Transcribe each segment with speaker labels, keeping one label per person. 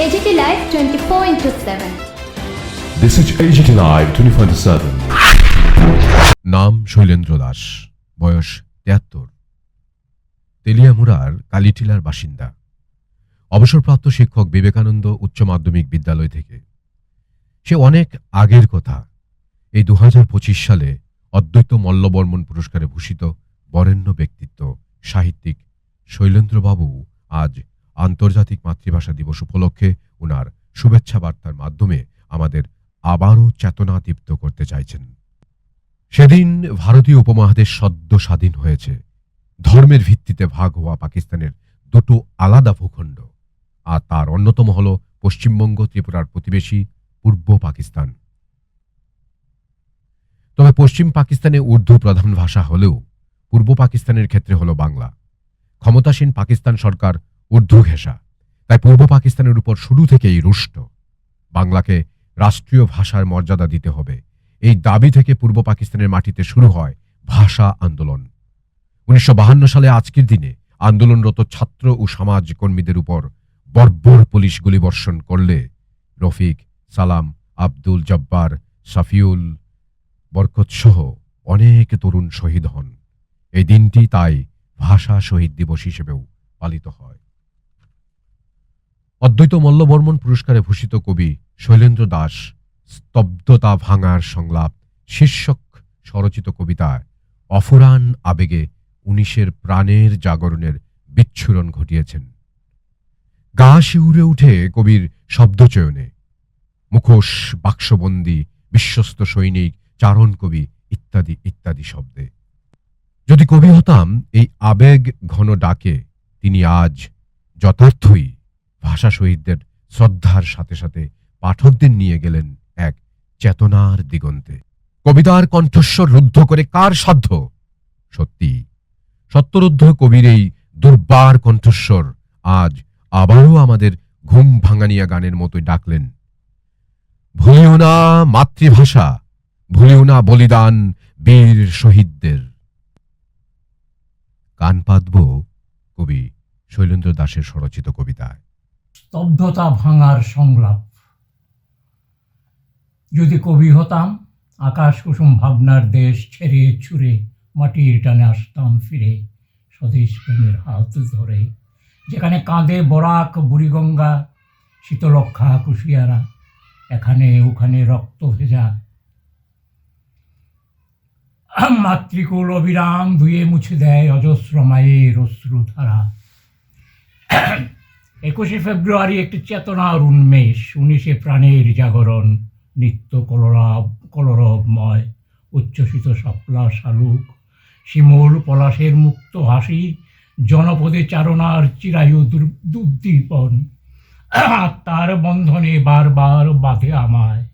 Speaker 1: AGT Live 24 into 7.
Speaker 2: This is AGT Live 24/7.
Speaker 3: নাম শৈলেন্দ্র দাস, বয়স তেয়াত্তর তেলিয়ামুড়ার কালীটিলার বাসিন্দা অবসরপ্রাপ্ত শিক্ষক বিবেকানন্দ উচ্চ মাধ্যমিক বিদ্যালয় থেকে সে অনেক আগের কথা এই দু হাজার পঁচিশ সালে অদ্বৈত মল্লবর্মন পুরস্কারে ভূষিত বরেণ্য ব্যক্তিত্ব সাহিত্যিক শৈলেন্দ্রবাবু আজ আন্তর্জাতিক মাতৃভাষা দিবস উপলক্ষে ওনার শুভেচ্ছা বার্তার মাধ্যমে আমাদের আবারও চেতনা দীপ্ত করতে চাইছেন। সেদিন ভারতীয় উপমহাদেশ সদ্য স্বাধীন হয়েছে। ধর্মের ভিত্তিতে ভাগ হওয়া পাকিস্তানের দুটো আলাদা ভূখণ্ড। আর তার অন্যতম হল পশ্চিমবঙ্গ ত্রিপুরার প্রতিবেশী পূর্ব পাকিস্তান। তবে পশ্চিম পাকিস্তানে উর্দু প্রধান ভাষা হলেও পূর্ব পাকিস্তানের ক্ষেত্রে হল বাংলা। ক্ষমতাসীন পাকিস্তান সরকার উর্দু ঘেঁষা। তাই পূর্ব পাকিস্তানের উপর শুরু থেকেই রুষ্ট। বাংলাকে রাষ্ট্রীয় ভাষার মর্যাদা দিতে হবে। এই দাবি থেকে পূর্ব পাকিস্তানের মাটিতে শুরু হয় ভাষা আন্দোলন। উনিশশো সালে আজকের দিনে আন্দোলনরত ছাত্র ও সমাজ কর্মীদের উপর বর্বর পুলিশ গুলিবর্ষণ করলে রফিক, সালাম, আব্দুল, জব্বার, সাফিউল, বরকত সহ অনেক তরুণ শহীদ হন। এই দিনটি তাই ভাষা শহীদ দিবস হিসেবেও পালিত হয়। অদ্বৈত মল্লবর্মন পুরস্কারে ভূষিত কবি শৈলেন্দ্র দাস, স্তব্ধতা ভাঙার সংলাপ, শীর্ষক স্বরচিত কবিতায় অফুরান আবেগে উনিশের প্রাণের জাগরণের বিচ্ছুরণ ঘটিয়েছেন। গা শিউরে উঠে কবির শব্দচয়নে, মুখোশ, বাক্সবন্দি, বিশ্বস্ত সৈনিক, চারণ কবি ইত্যাদি ইত্যাদি শব্দে। যদি কবি হতাম, এই আবেগ ঘন ডাকে তিনি আজ যথার্থই ভাষা শহীদদের শ্রদ্ধার সাথে সাথে পাঠকদের নিয়ে গেলেন এক চেতনার দিগন্তে। কবিতার কণ্ঠস্বর রুদ্ধ করে কার সাধ্য? সত্যি। সত্যরুদ্ধ কবির এই দুর্বার কণ্ঠস্বর আজ আবারও আমাদের ঘুম ভাঙানিয়া গানের মতোই ডাকলেন। ভুলিও না মাতৃভাষা, ভুলিও না বলিদান বীর শহীদদের। কান পাতব কবি শৈলেন্দ্র দাসের স্বরচিত কবিতায়।
Speaker 4: স্তব্ধতা ভাঙার সংলাপ। যদি কবি হতাম, আকাশ কুসুম ভাবনার দেশ ছেড়ে ছুঁড়ে মাটির টানে আসতাম ফিরে, স্বদেশ প্রেমের হাত ধরে। যেখানে কাঁদে বরাক বুড়িগঙ্গা শীতলক্ষা কুশিয়ারা, এখানে ওখানে রক্ত ভেজা। মাতৃকুল অবিরাম ধুয়ে মুছে দেয় অজস্র মায়ের অশ্রুধারা। একুশে ফেব্রুয়ারি একটি চেতনার উন্মেষ, উনিশে প্রাণের জাগরণ, নিত্য কলরব, কলরবময়, উচ্ছ্বসিত শাপলা শালুক, শিমুল পলাশের মুক্ত হাসি, জনপদে চারণার চিরায়ু দুর- দুদ্দীপন তার বন্ধনে বারবার বাঁধে আমায়।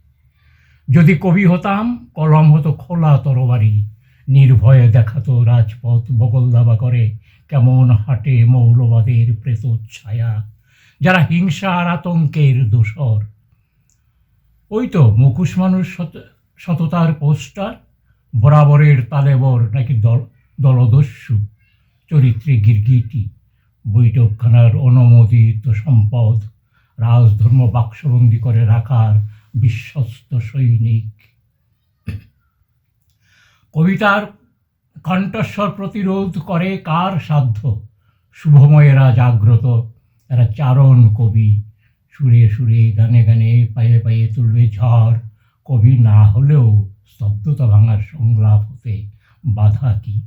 Speaker 4: যদি কবি হতাম, কলম হতো খোলা তরবারি, নির্ভয়ে দেখাতো রাজপথ বগল দাবা করে, কেমন হাটে মৌলবাদের প্রেত ছায়া যারা হিংসা আর আতঙ্কের দোসর ওই তো মুখোশ মানুষ সত- সততার পোস্টার, বরাবরের তালেবর নাকি দল, দলদস্যু, চরিত্রে গিরগিটি, বৈঠকখানার অনুমোদিত সম্পদ, রাজধর্ম বাক্সবন্দি করে রাখার বিশ্বস্ত সৈনিক। কবিতার কণ্ঠস্বর প্রতিরোধ করে কার সাধ্য? শুভময়েরা জাগ্রত এরা চারণ কবি। সুরে সুরে, গানে গানে, পায়ে পায়ে তুলবে ঝড়। কবি না হলেও স্তব্ধতা ভাঙার সংলাপ হতে বাধা কি?